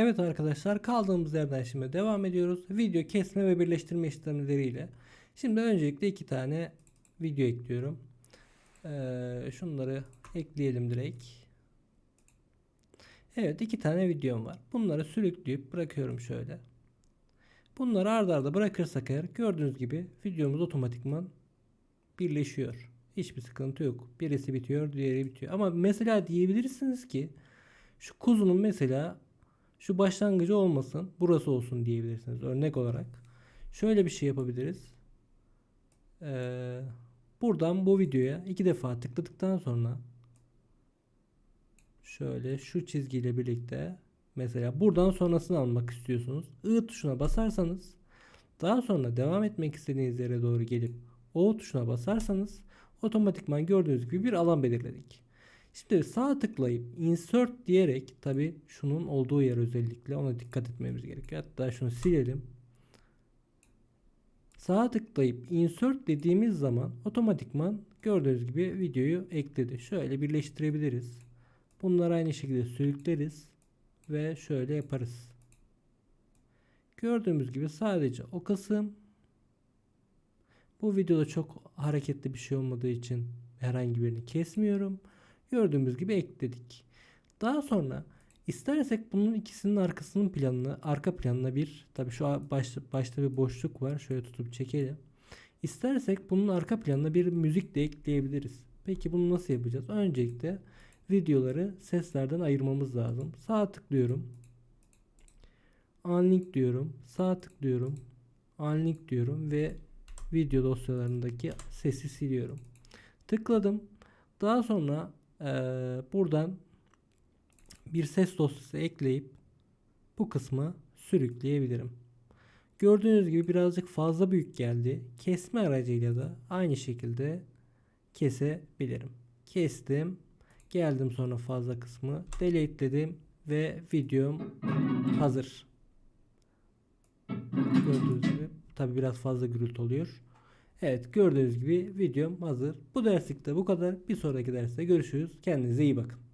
Evet arkadaşlar kaldığımız yerden şimdi devam ediyoruz. Video kesme ve birleştirme işlemleriyle. Şimdi öncelikle iki tane video ekliyorum. Ee, şunları ekleyelim direkt. Evet iki tane videom var. Bunları sürükleyip bırakıyorum şöyle. Bunları arda arda bırakırsak eğer gördüğünüz gibi videomuz otomatikman birleşiyor. Hiçbir sıkıntı yok. Birisi bitiyor, diğeri bitiyor. Ama mesela diyebilirsiniz ki şu kuzunun mesela şu başlangıcı olmasın, burası olsun diyebilirsiniz örnek olarak. Şöyle bir şey yapabiliriz. Ee, buradan bu videoya iki defa tıkladıktan sonra şöyle şu çizgiyle birlikte mesela buradan sonrasını almak istiyorsunuz. I tuşuna basarsanız daha sonra devam etmek istediğiniz yere doğru gelip O tuşuna basarsanız otomatikman gördüğünüz gibi bir alan belirledik. Şimdi sağ tıklayıp insert diyerek tabi şunun olduğu yer özellikle ona dikkat etmemiz gerekiyor. Hatta şunu silelim. Sağ tıklayıp insert dediğimiz zaman otomatikman gördüğünüz gibi videoyu ekledi. Şöyle birleştirebiliriz. Bunları aynı şekilde sürükleriz ve şöyle yaparız. Gördüğümüz gibi sadece o kısım bu videoda çok hareketli bir şey olmadığı için herhangi birini kesmiyorum. Gördüğümüz gibi ekledik. Daha sonra istersek bunun ikisinin arkasının planını, arka planına bir tabi şu başta, başta bir boşluk var. Şöyle tutup çekelim. İstersek bunun arka planına bir müzik de ekleyebiliriz. Peki bunu nasıl yapacağız? Öncelikle videoları seslerden ayırmamız lazım. Sağ tıklıyorum. Unlink diyorum. Sağ tıklıyorum. Unlink diyorum ve video dosyalarındaki sesi siliyorum. Tıkladım. Daha sonra eee, buradan bir ses dosyası ekleyip bu kısmı sürükleyebilirim. Gördüğünüz gibi birazcık fazla büyük geldi. Kesme aracıyla da aynı şekilde kesebilirim. Kestim. Geldim sonra fazla kısmı deleteledim ve videom hazır. Gördüğünüz gibi tabi biraz fazla gürültü oluyor. Evet gördüğünüz gibi videom hazır. Bu derslikte bu kadar. Bir sonraki derste görüşürüz. Kendinize iyi bakın.